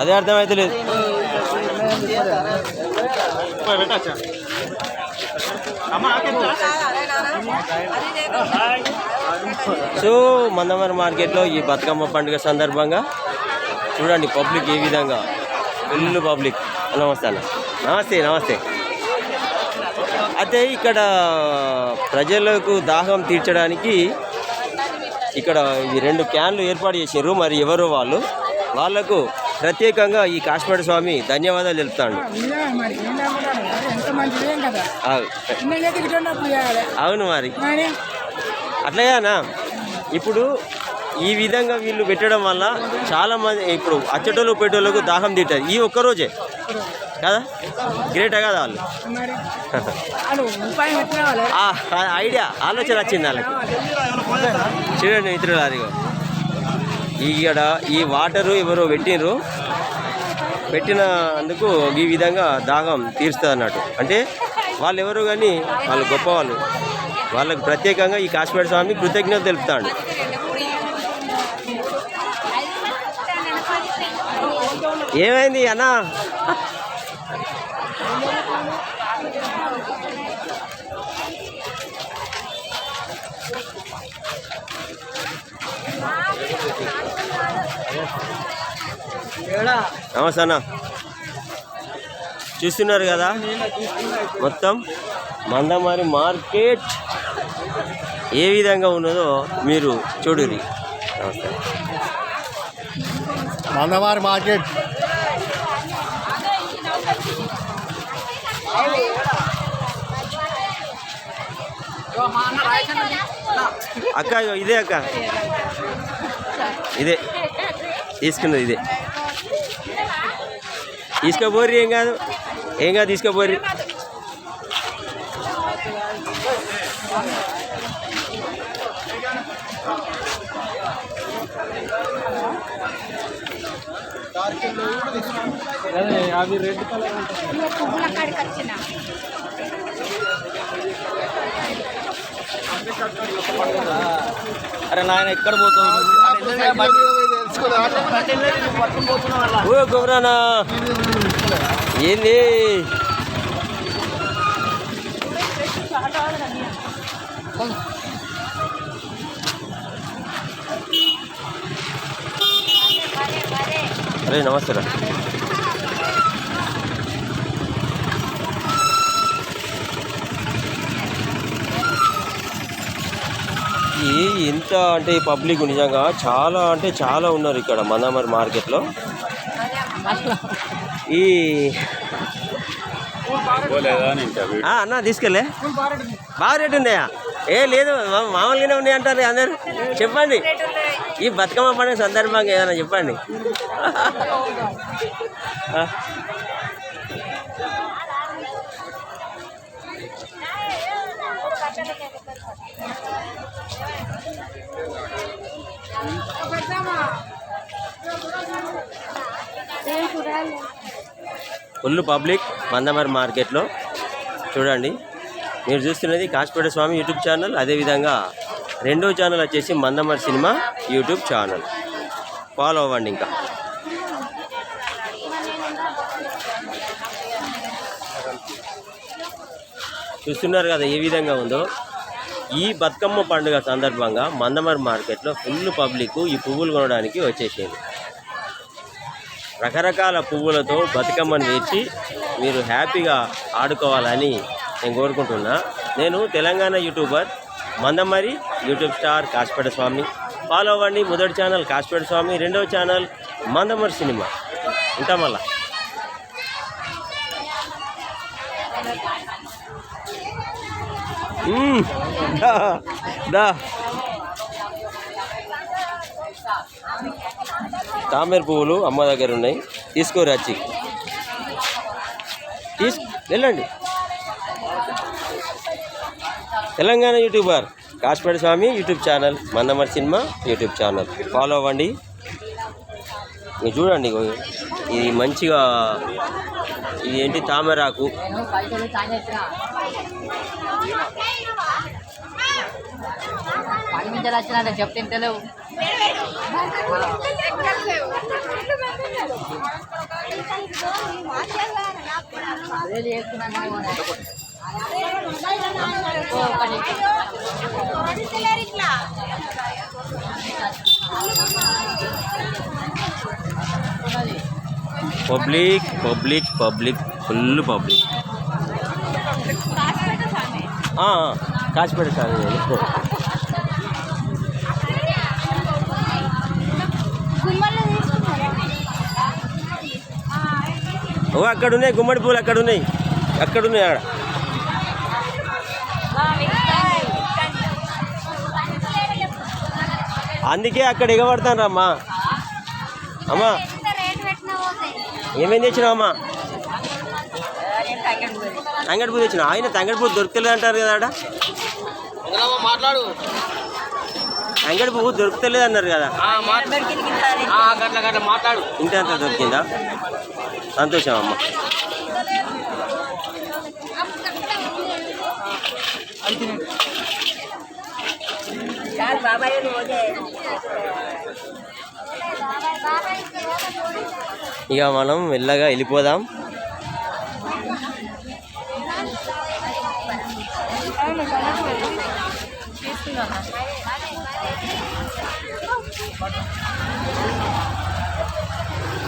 అదే అర్థమైతలేదు. సో మందమర మార్కెట్లో ఈ బతుకమ్మ పండుగ సందర్భంగా చూడండి పబ్లిక్ ఏ విధంగా. Full public. నమస్తే అన్న. నమస్తే నమస్తే. అయితే ఇక్కడ ప్రజలకు దాహం తీర్చడానికి ఇక్కడ ఈ రెండు క్యాన్లు ఏర్పాటు చేశారు. మరి ఎవరు వాళ్ళు? వాళ్ళకు ప్రత్యేకంగా ఈ కాశ్మీర స్వామి ధన్యవాదాలు తెలుపుతాడు అవును మరి. అట్లగానా ఇప్పుడు ఈ విధంగా వీళ్ళు పెట్టడం వల్ల చాలా మంది ఇప్పుడు అచ్చటోళ్ళు పెట్టోళ్ళకు దాహం తీరుతుంది ఈ ఒక్కరోజే కదా? గ్రేటా కదా వాళ్ళు? ఐడియా ఆలోచన వచ్చింది వాళ్ళకి. చూడండి మిత్రులు అదిగో. ఇక్కడ ఈ వాటరు ఎవరో పెట్టినరు పెట్టినందుకు ఈ విధంగా దాహం తీరుస్తుంది అన్నట్టు అంటే వాళ్ళు ఎవరు కానీ వాళ్ళు గొప్పవాళ్ళు. వాళ్ళకు ప్రత్యేకంగా ఈ కాశ్మీర స్వామి కృతజ్ఞత తెలుపుతాడు. ఏమైంది అన్నా? నమస్తే అన్న. చూస్తున్నారు కదా? మొత్తం మందమారి మార్కెట్ ఏ విధంగా ఉన్నదో మీరు చూడురి నమస్తే. మందమారి మార్కెట్. అక్క ఇగో ఇదే అక్క. ఇదే. తీసుకున్నది ఇదే. తీసుకోపోర్రి ఏం కాదు ఏం కాదు తీసుకోపోర్రి పువ్వుల కాడికి వచ్చిన అరే నాయన ఎక్కడ పోతున్నావు ఓ ఏంది? అరే నమస్తే రా. ఈ ఎంత అంటే పబ్లిక్ నిజంగా చాలా అంటే చాలా ఉన్నారు ఇక్కడ మందామరి మార్కెట్లో. ఈ ఆ, అన్న తీసుకెళ్ళే. బాగా రేటు ఉన్నాయా? ఏ లేదు మామూలుగానే ఉన్నాయి అంటారు అందరు. చెప్పండి. ఈ బతుకమ్మ పండుగ సందర్భంగా ఏదైనా చెప్పండి. ఆ, ఫుల్ పబ్లిక్ మందమరి మార్కెట్లో. చూడండి మీరు చూస్తున్నది కాశపేట స్వామి యూట్యూబ్ ఛానల్. అదేవిధంగా రెండో ఛానల్ వచ్చేసి Mandamarri cinema YouTube channel. Follow అవ్వండి ఇంకా. చూస్తున్నారు కదా ఏ విధంగా ఉందో. ఈ బతుకమ్మ పండుగ సందర్భంగా మందమరి మార్కెట్లో ఫుల్ పబ్లిక్ ఈ పువ్వులు కొనడానికి వచ్చేసింది. రకరకాల పువ్వులతో బతుకమ్మను వేర్చి మీరు హ్యాపీగా ఆడుకోవాలని నేను కోరుకుంటున్నా. నేను Telangana YouTuber Mandamarri YouTube star Kasipet Swamy. Follow అవ్వండి. మొదటి ఛానల్ కాశీపేట స్వామి రెండవ ఛానల్ మందమరి సినిమా. ఉంటాం మళ్ళా. దా. తామర పువ్వులు అమ్మ దగ్గర ఉన్నాయి. తీసుకోరు వచ్చి తీసు వెళ్ళండి. Telangana YouTuber Kashmira Swamy YouTube channel Mandamarri cinema YouTube channel. Follow అవ్వండి. మీరు చూడండి ఇది మంచిగా ఇది ఏంటి తామరాకు? చెప్తే తెలియవు public public public full public ఆ, ఆ, కాచిపేట సార్. ఓ అక్కడ ఉన్నాయి గుమ్మడి పూలు అక్కడ ఉన్నాయి అక్కడ ఉన్నాయి ఆడ. అందుకే అక్కడ ఎగబడతాను అమ్మా. అమ్మా ఏమేం తెచ్చినావు అమ్మా? తంగడి పూలు తెచ్చిన ఆయన తంగడి పూలు దొరుకుతలేదు అంటారు కదా ఆడ. మాట్లాడు. తంగడి పువ్వు దొరుకుతలేదు అన్నారు కదా. మాట్లాడు. ఇంటి అంతా దొరికిందా? సంతోషం అమ్మ. ఇక మనం మెల్లగా వెళ్ళిపోదాం.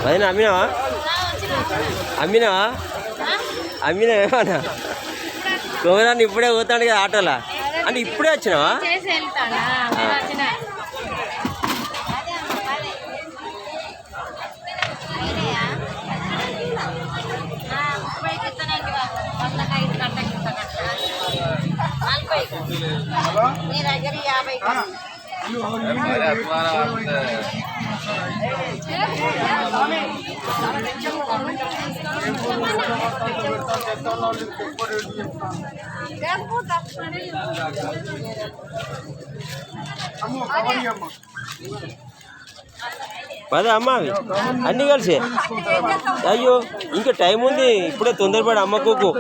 వదిన అమ్మినావా? అమ్మినావా? అమ్మినావేమన్నా కోమరాన్ని ఇప్పుడే పోతాడు కదా ఆటోలా. అంటే ఇప్పుడే వచ్చినావా? నీ దగ్గర యాభై అమ్మ పదే అమ్మ. అవి అన్నీ కలిసి. అయ్యో ఇంకా టైం ఉంది. ఇప్పుడే తొందరపడి అమ్మకోకు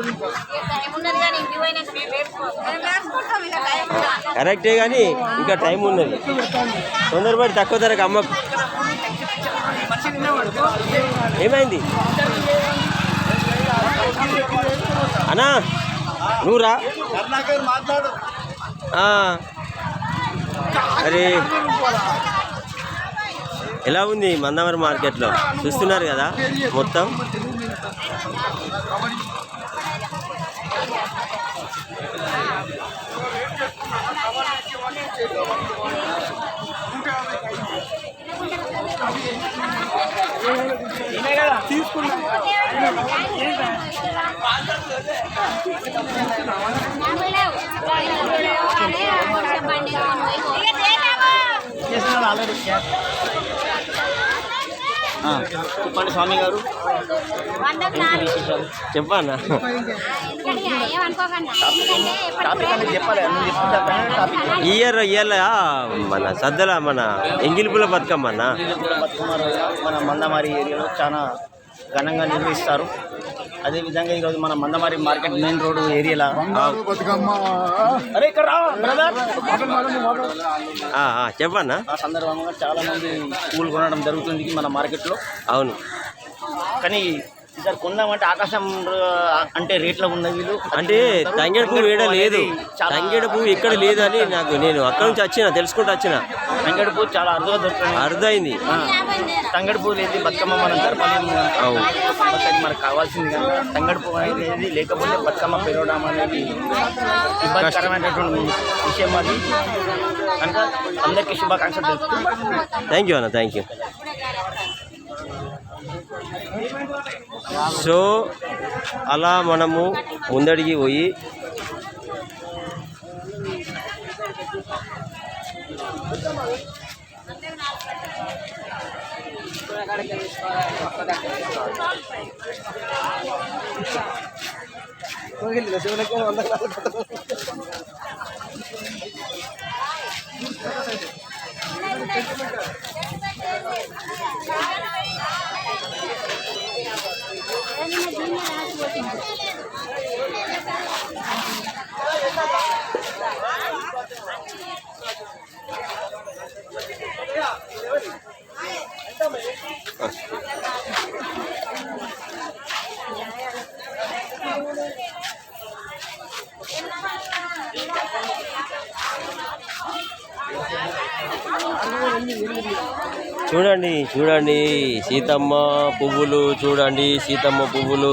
కరెక్టే కానీ ఇంకా టైం ఉన్నది. తొందరపడి తక్కువ ధరకు అమ్మకు ఏమైంది? అన్నా నూరా అరే. ఎలా ఉంది మందమరి మార్కెట్లో? చూస్తున్నారు కదా మొత్తం? చెప్పండి స్వామి గారు. చెప్పన్నా? ఇయర్ ఇయర్ మన సద్దల మన ఎంగిలిపుల బతుకమ్మ అన్న బతుకమ్మ రోజున మన మందమారి ఏరియాలో చాలా ఘనంగా నిర్వహిస్తారు. అదేవిధంగా ఈరోజు మన మందమారి మార్కెట్ మెయిన్ రోడ్ ఏరియాలో. చెప్పన్నా? ఆ సందర్భంగా చాలా మంది పూలు కొనడం జరుగుతుంది మన మార్కెట్లో. అవును. కానీ కొందామంటే ఆకాశం అంటే రేట్లో ఉన్న వీళ్ళు. అంటే తంగేడు పువ్వు ఏడ లేదు. తంగేడు పువ్వు ఇక్కడ లేదని నాకు నేను అక్కడ నుంచి వచ్చిన తెలుసుకుంటూ వచ్చిన. తంగడి పువ్వు చాలా అరుదుగా దొరుకుతుంది అర్థమైంది. ఆ, తంగడి పువ్వు లేదు బతుకమ్మ మనం జరపలేము అవును. మనకు కావాల్సింది కానీ తంగడి పువ్వు అనేది లేకపోతే బతుకమ్మ పెరగడం అనేది ఇబ్బందికరమైనటువంటి విషయం అది. కనుక అందరికీ శుభాకాంక్షలు తెలుపుతూ థ్యాంక్ యూ అన్న. థ్యాంక్ యూ సో అలా మనము ముందడిగి పోయి కోగిలి దశలకు వంద చూడండి చూడండి సీతమ్మ పువ్వులు చూడండి సీతమ్మ పువ్వులు.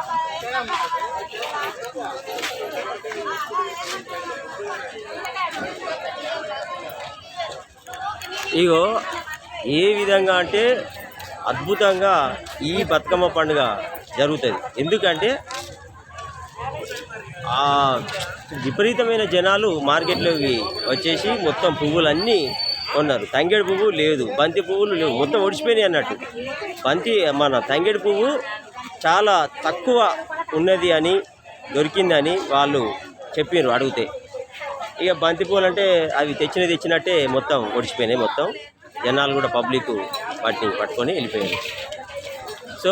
ఇగో ఏ విధంగా అంటే అద్భుతంగా ఈ బతుకమ్మ పండుగ జరుగుతుంది. ఎందుకంటే ఆ విపరీతమైన జనాలు మార్కెట్లోకి వచ్చేసి మొత్తం పువ్వులన్నీ కొన్నారు. తంగేడు పువ్వు లేదు బంతి పువ్వులు లేవు. మొత్తం ఒడిచిపోయినాయి అన్నట్టు. బంతి మన తంగేడు పువ్వు చాలా తక్కువ ఉన్నది అని దొరికిందని వాళ్ళు చెప్పారు అడిగితే. ఇక బంతిపూలు అంటే అవి తెచ్చిన తెచ్చినట్టే మొత్తం ఒడిచిపోయినాయి మొత్తం. జనాలు కూడా పబ్లిక్ వాటిని పట్టుకొని వెళ్ళిపోయారు. సో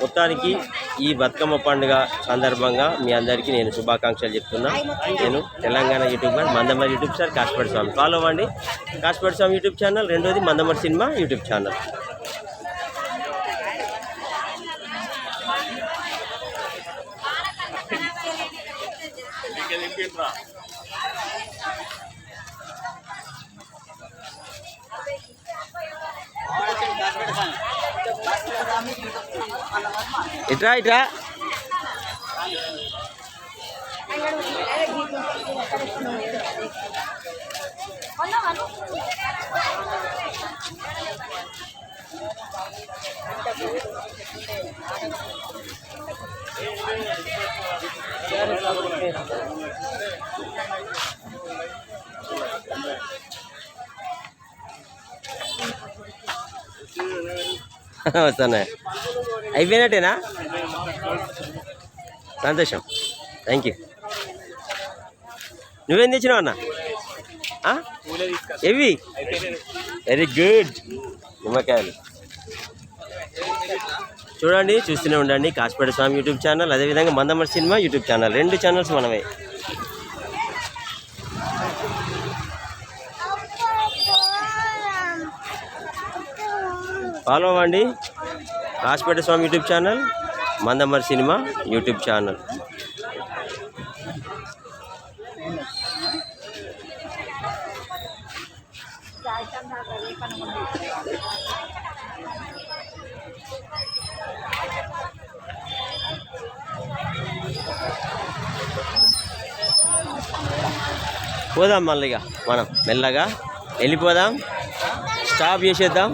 మొత్తానికి ఈ బతుకమ్మ పండుగ సందర్భంగా మీ అందరికీ నేను శుభాకాంక్షలు చెప్తున్నా. నేను Telangana YouTube Mandamarri YouTube channel Kasipet Swamy. Follow అవ్వండి. కాశపేట స్వామి యూట్యూబ్ ఛానల్ రెండోది మందమరి సినిమా యూట్యూబ్ ఛానల్. এটা এটা Thank you. వస్తున్నాయి అయిపోయినట్టేనా? సంతోషం. థ్యాంక్ యూ నువ్వేం తెచ్చినావు అన్న? ఎవి వెరీ గుడ్ నిమ్మకాయలు. చూడండి చూస్తూనే ఉండండి. కాశపేట స్వామి యూట్యూబ్ ఛానల్ అదేవిధంగా మందమర్ సినిమా యూట్యూబ్ ఛానల్. రెండు ఛానల్స్ మనమే ఫాలో అవ్వండి. Rajapeta Swamy YouTube channel Mandamarri cinema YouTube channel. పోదాం మళ్ళీ ఇక మనం మెల్లగా వెళ్ళిపోదాం. స్టాప్ చేసేద్దాం.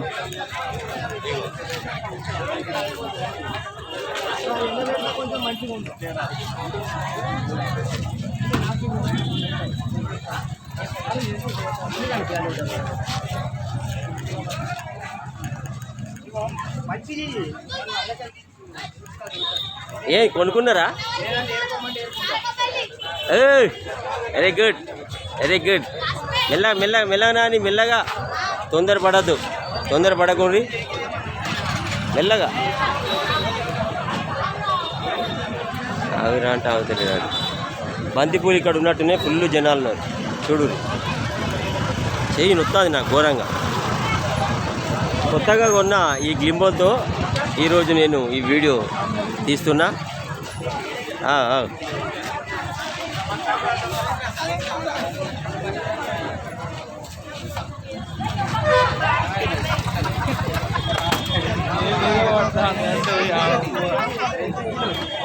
ఏ కొనుక్కున్నారా? వెరీ గుడ్ వెరీ గుడ్ మెల్ల మెల్ల మెల్లగా అని మెల్లగా. తొందర పడద్దు తొందర మెల్లగా. అవి అంటే ఆగుతలేదు బంతిపూలు ఇక్కడ ఉన్నట్టునే ఫుల్ జనాలు ఉన్నారు. చూడు. చెయ్యి నొత్తాది నాకు ఘోరంగా. కొత్తగా కొన్న ఈ గ్లింబోతో ఈరోజు నేను ఈ వీడియో తీస్తున్నా.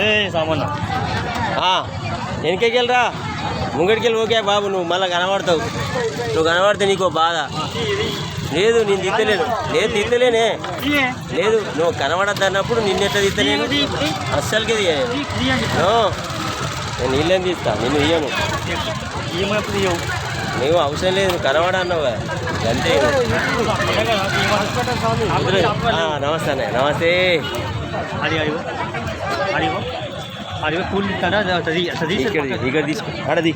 ఏ సామాన్ వెనకకి వెళ్ళరా ముంగడికి వెళ్ళి ఓకే బాబు నువ్వు మళ్ళీ కనబడతావు. నువ్వు కనబడితే నీకు బాధ. లేదు నేను తిత్తలేను లేదు తిత్తలేనే లేదు నువ్వు కనబడద్దు అన్నప్పుడు నిన్నెట్లా తిత్తలేను అస్సలకి నేను నీళ్ళేం తీస్తా నిన్ను ఇయ్యను నువ్వు అవసరం లేదు నువ్వు కనబడన్నావు కదా. అంతే నమస్తే నమస్తే. అడిగి అడిగో అడిగో అడిగో కూలి ఇస్తాడా చదివి చదివి ఇక్కడ ఇక్కడ తీసుకో ఆడది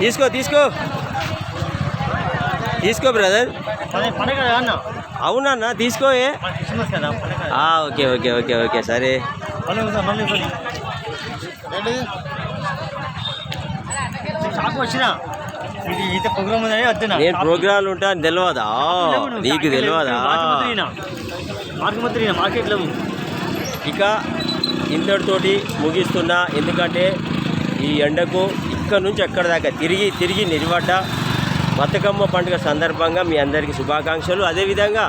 తీసుకో తీసుకో తీసుకో బ్రదర్ పండగ కదా అన్న అవునన్నా తీసుకో ఏ మన క్రిస్మస్ కదా పండగ ఆ, ఓకే ఓకే ఓకే ఓకే సరే మళ్ళీ ఒకసారి మళ్ళీ ఒకసారి షాక్ వచ్చిన నేను ప్రోగ్రాంలు ఉంటా అని తెలియదా నీకు తెలియదా ఇక ఇంతటితోటి ముగిస్తున్నా. ఎందుకంటే ఈ ఎండకు ఇక్కడ నుంచి ఎక్కడ దాకా తిరిగి తిరిగి నిలబడ్డ బతుకమ్మ పండుగ సందర్భంగా మీ అందరికీ శుభాకాంక్షలు. అదేవిధంగా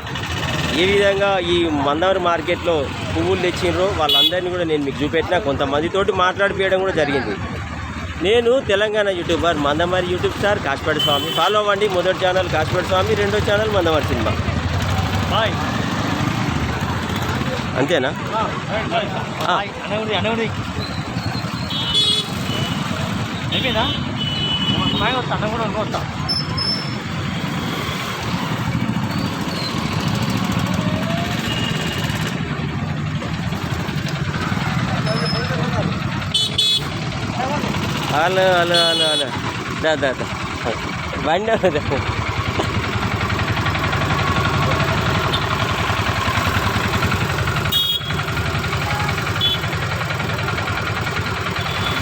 ఏ విధంగా ఈ మందవరం మార్కెట్లో పువ్వులు తెచ్చిండ్రో. వాళ్ళందరినీ కూడా నేను మీకు చూపెట్టిన. కొంతమందితోటి మాట్లాడిపోయడం కూడా జరిగింది. నేను Telangana YouTuber Mandamarri YouTube star Kasipet Swamy. Follow అవ్వండి. మొదటి ఛానల్ కాశపేట స్వామి రెండో ఛానల్ మందమారి సినిమా. బాయ్. అంతేనా? అయిపోయిందా అన్న కూడా వస్తా. हलो हलो हलो हलो दा दा दा। हाँ। ಬಂಡ